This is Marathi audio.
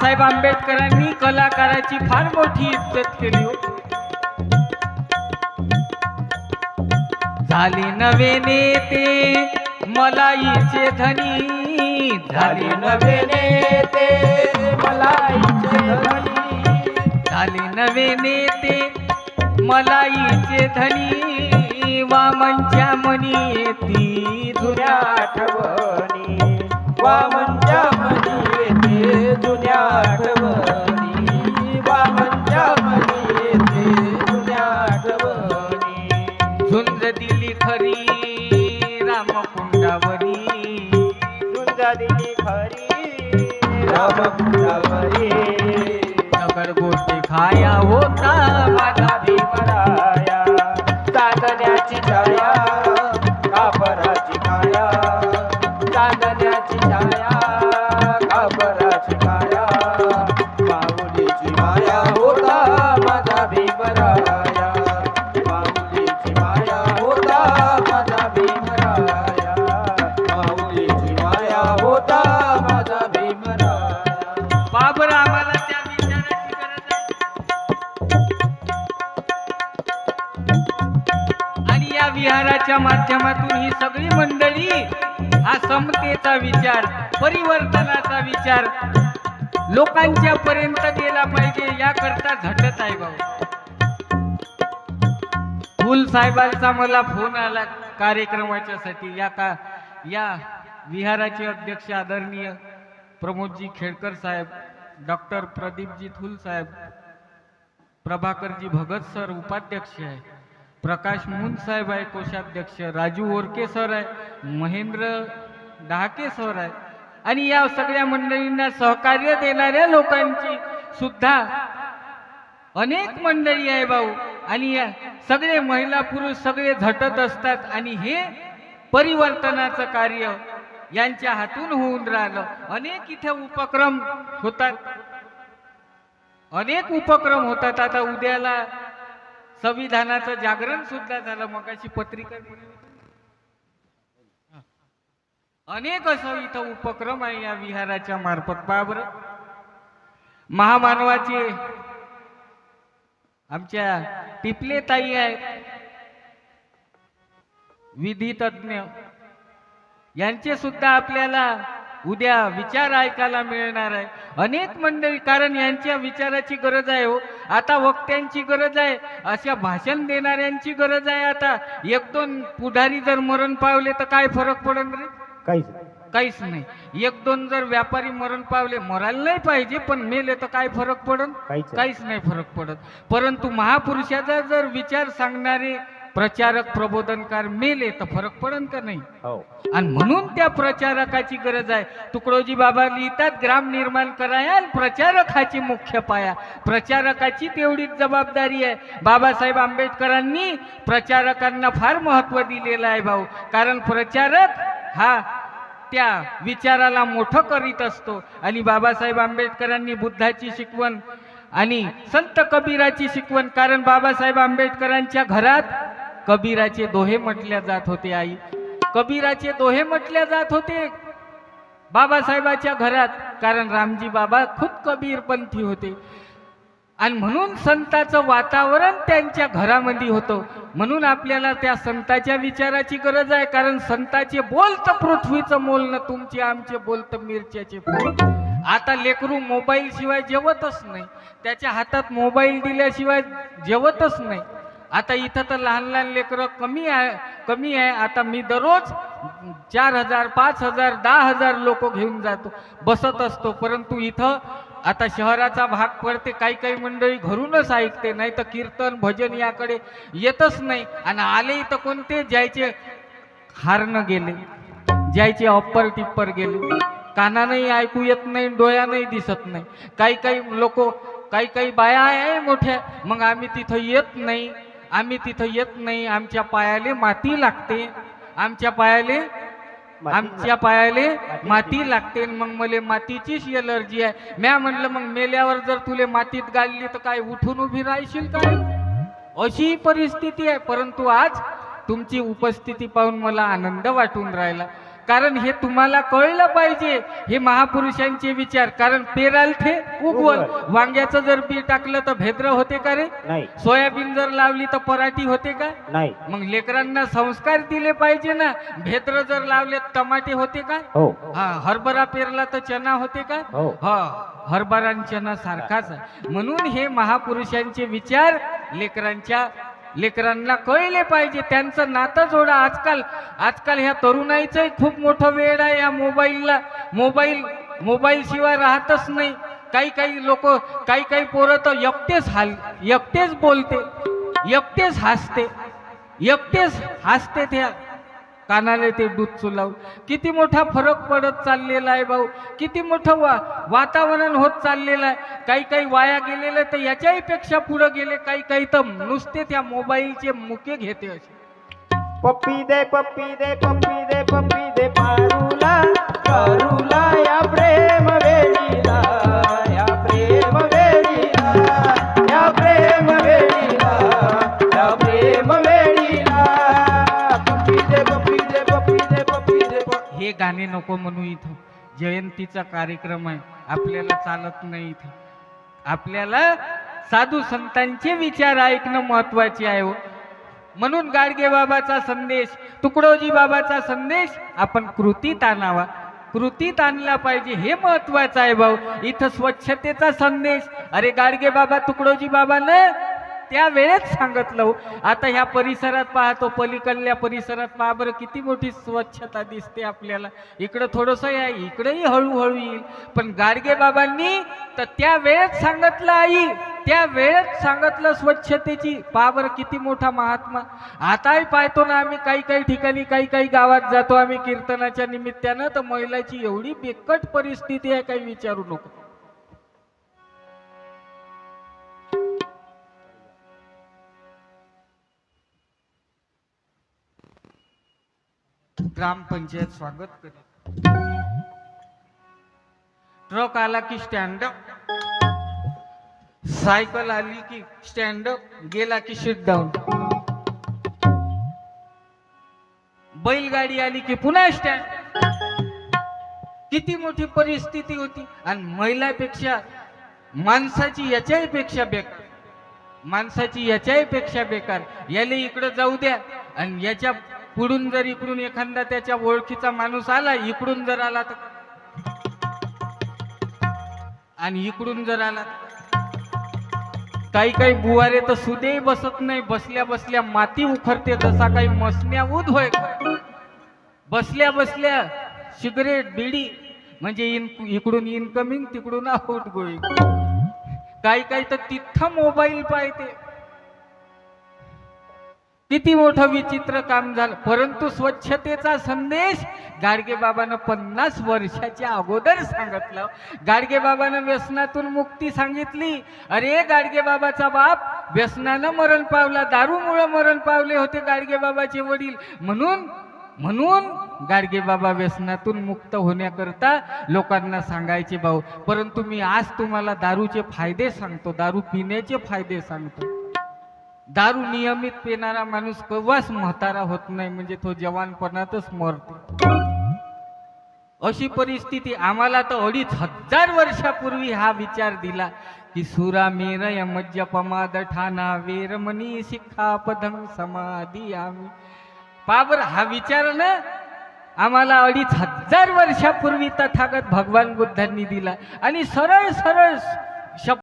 साहेब आंबेडकरांनी कलाकाराची फार मोठी इज्जत केली हो झाले नवे नेते मलाईचे धनी. झाले नवे नेते मलाईचे धनी. झाले नवे नेते मलाईचे धनी. वामनच्या मनी येती जुन्या आठवणी वामनच्या मनी जुन्या आठवण. माध्यमातून ही सगळी मंडळी हा समतेचा विचार परिवर्तनाचा विचार लोकांच्या पर्यंत गेला पाहिजे याकरता झटत आहे भाऊ. फुल साहेबांचा मला फोन आला कार्यक्रमाच्या साठी या का या विहाराचे अध्यक्ष आदरणीय प्रमोदजी खेडकर साहेब डॉक्टर प्रदीपजी थुल साहेब प्रभाकरजी भगत सर उपाध्यक्ष आहे. प्रकाश मुन साहेब आहे कोषाध्यक्ष राजू ओरके सर आहे महेंद्र डहाके सर आहे. आणि या सगळ्या मंडळींना सहकार्य देणाऱ्या लोकांची सुद्धा अनेक मंडळी आहे भाऊ. आणि या सगळे महिला पुरुष सगळे झटत असतात आणि हे परिवर्तनाचं कार्य यांच्या हातून होऊन राहिलं. अनेक इथे उपक्रम होतात. अनेक उपक्रम होतात. आता उद्याला संविधानाचं जागरण सुद्धा झालं. मग अशी पत्रिका दिली अनेक असं इथं उपक्रम आहे या विहाराच्या मार्फत. बाबर बरं. महामानवाचे आमच्या टिपले ताई आहेत. विधी तज्ज्ञ यांचे सुद्धा आपल्याला उद्या विचार ऐकायला मिळणार आहे. अनेक मंडळी कारण यांच्या विचाराची गरज आहे हो. आता वक्त्यांची गरज आहे. अशा भाषण देणाऱ्यांची गरज आहे आता. एक दोन पुढारी जर मरण पावले तर काय फरक पडेल रे? काहीच काहीच नाही. एक दोन जर व्यापारी मरण पावले मरायला नाही पाहिजे पण मेले तर काय फरक नाही. काहीच नाही फरक पडत. परंतु महापुरुषाचा जर विचार सांगणारे प्रचारक प्रबोधनकार मेले तर फरक पडन का नाही? हो. आणि म्हणून त्या प्रचारकाची गरज आहे. तुकडोजी बाबा लिहितात ग्राम निर्माण कराया आणि प्रचारकाची मुख्य पाया. प्रचारकाची तेवढीच जबाबदारी आहे. बाबासाहेब आंबेडकरांनी प्रचारकांना फार महत्त्व दिलेलं आहे भाऊ. कारण प्रचारक हा त्या विचाराला मोठं करीत असतो. आणि बाबासाहेब आंबेडकरांनी बुद्धाची शिकवण आणि संत कबीराची शिकवण कारण बाबासाहेब आंबेडकरांच्या घरात कबीराचे दोहे म्हटल्या जात होते आई. कबीराचे दोहे म्हटल्या जात होते बाबासाहेबाच्या घरात कारण रामजी बाबा खूप कबीरपंथी होते. आणि म्हणून संताचं वातावरण त्यांच्या घरामध्ये होतं. म्हणून आपल्याला त्या संताच्या विचाराची गरज आहे कारण संताचे बोल तर पृथ्वीचं मोल न तुमचे आमचे बोल तर मिरच्याचे आता लेकरू मोबाईल शिवाय जेवतच नाही. त्याच्या हातात मोबाईल दिल्याशिवाय जेवतच नाही. आता इथं तर लहान लहान लेकरं कमी आहे कमी आहे. आता मी दररोज चार हजार पाच हजार दहा हजार लोक घेऊन जातो बसत असतो. परंतु इथं आता शहराचा भाग पडते काही काही मंडळी घरूनच ऐकते नाही तर कीर्तन भजन याकडे येतच नाही. आणि आले इथं कोणते? ज्यायचे हारणं गेले ज्यायचे अप्पर टिप्पर गेले. कानानंही ऐकू येत नाही डोळ्यानंही दिसत नाही. काही काही लोक काही काही बाया आहे मोठ्या मग आम्ही तिथं येत नाही. आम्ही तिथं येत नाही. आमच्या पायाले माती लागते. आमच्या पायाले आमच्या पायाले माती लागते. मग मला मातीचीच एलर्जी आहे. म्या म्हणलं मग मेल्यावर जर तुले मातीत गाडली तर काय उठून उभी राहशील काय? अशी परिस्थिती आहे. परंतु आज तुमची उपस्थिती पाहून मला आनंद वाटून राहिला. कारण हे तुम्हाला कळलं पाहिजे. हे महापुरुषांचे विचार. कारण पेराल ते उगवल. वांग्याचं जर बी टाकलं तर भेद्र होते का रे? सोयाबीन जर लावली तर पराठी होते का? नाही. मग लेकरांना संस्कार दिले पाहिजे ना. भेद्र जर लावले टमाटे होते का? हो. हा हरभरा पेरला तर चना होते का? हो. हा हरभरा चना सारखाच म्हणून हे महापुरुषांचे विचार लेकरांच्या लेकरांना कळले पाहिजे त्यांचं नातं जोडा. आजकाल आजकाल ह्या तरुणाईचंही खूप मोठं वेळ आहे या मोबाईलला. मोबाईल मोबाईल शिवाय राहतच नाही. काही काही लोक काही काही पोरं तर एकटेच हाल एकटेच बोलते एकटेच हसते एकटेच हसते त्या कानाला ते दूध चुलावून. किती मोठा फरक पडत चाललेला आहे भाऊ. किती मोठं वा वातावरण होत चाललेलं आहे. काही काही वाया गेलेले तर याच्याही पेक्षा पुढे गेले काही काही तर नुसते त्या मोबाईलचे मुके घेते असे. पप्पी दे पप्पी दे पप्पी दे पप्पी दे पारूला प- नको म्हणू इथं. जयंतीचा कार्यक्रम आहे. आपल्याला चालत नाही इथं. आपल्याला साधू संतांचे विचार ऐकणं महत्त्वाचे आहे हो. म्हणून गाडगे बाबाचा संदेश तुकडोजी बाबाचा संदेश आपण कृतीत आणावा. कृतीत आणला पाहिजे हे महत्वाचं आहे भाऊ. इथं स्वच्छतेचा संदेश. अरे गाडगे बाबा तुकडोजी बाबानं त्या वेळेत सांगितलं. आता ह्या परिसरात पाहतो पलीकडल्या परिसरात पहा. बरं किती मोठी स्वच्छता दिसते आपल्याला. इकडं थोडंसं आहे इकडंही हळूहळू येईल. पण गाडगे बाबांनी तर त्या वेळेत सांगितलं आई त्या वेळेत सांगितलं स्वच्छतेची. पहा बरं किती मोठा महात्मा. आताही पाहतो ना आम्ही काही काही ठिकाणी काही काही गावात जातो आम्ही कीर्तनाच्या निमित्तानं. तर महिलाची एवढी बिकट परिस्थिती आहे काही विचारू नको. ग्रामपंचायत स्वागत करेल ट्रक आला की स्टँड सायकल आली की स्टँड गेला की शिट डाऊन बैलगाडी आली की पुन्हा स्टँड किती मोठी परिस्थिती होती. आणि महिलापेक्षा माणसाची याच्याही पेक्षा बेकार. माणसाची याच्याही पेक्षा बेकार. याले इकडं जाऊ द्या. आणि याच्या पुढून जर इकडून एखादा त्याच्या ओळखीचा माणूस आला इकडून जर आला तर आणि इकडून जर आला काही काही बुवारे तर सुदेही बसत नाही. बसल्या बसल्या माती उखरते जसा काही मसण्या उद होय. बसल्या बसल्या सिगरेट बिडी म्हणजे इन इकडून इनकमिंग तिकडून आउट गोईंग काही काही तर तिथं मोबाईल पाहते. किती मोठं विचित्र काम झालं. परंतु स्वच्छतेचा संदेश गाडगे बाबानं पन्नास वर्षाच्या अगोदर सांगितलं. गाडगे बाबानं व्यसनातून मुक्ती सांगितली. अरे गाडगे बाबाचा बाप व्यसनानं मरण पावला दारूमुळं मरण पावले होते गाडगे बाबाचे वडील. म्हणून म्हणून गाडगे बाबा व्यसनातून मुक्त होण्याकरता लोकांना सांगायचे भाऊ परंतु मी आज तुम्हाला दारूचे फायदे सांगतो दारू पिण्याचे फायदे सांगतो. दारू नियमित पिणारा माणूस कवाच म्हातारा होत नाही म्हणजे तो जवानपणातच मरतो. अशी परिस्थिती आम्हाला तर अडीच हजार वर्षापूर्वी हा विचार दिला की सुरा मेर यमज्ज पमाद ठाणा वेरमणी शिखा पदं समाधी आम्ही. पाबर हा विचार ना आम्हाला अडीच हजार वर्षापूर्वी तथागत भगवान बुद्धांनी दिला. आणि सरळ सरळ शब्द